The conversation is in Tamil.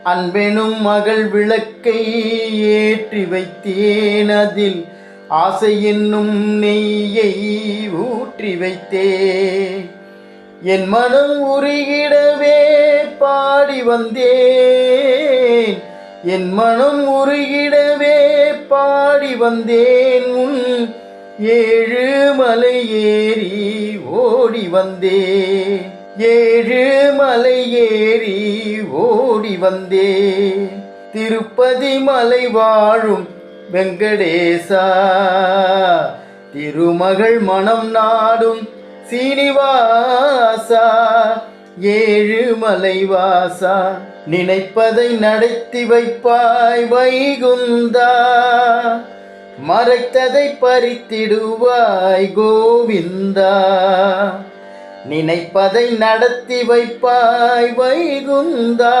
அன்பெனும் மகள் விளக்கை ஏற்றி வைத்தேன் அதில் ஆசை என்னும் நெய்யை ஊற்றி வைத்தேன். என் மனம் உருகிடவே பாடி வந்தேன். என் மனம் உருகிடவே பாடி வந்தேன். உன் ஏழு மலை ஏறி ஓடி வந்தேன். ஏழு மலை ஏறி ஓடி வந்தே. திருப்பதி மலை வாழும் வெங்கடேசா. திருமகள் மனம் நாடும் சீனிவாசா. ஏழு மலைவாசா நினைப்பதை நடத்தி வைப்பாய் வைகுந்தா. மறைத்ததை பறித்திடுவாய் கோவிந்தா. நினைப்பதை நடத்தி வைப்பாய் வைகுந்தா.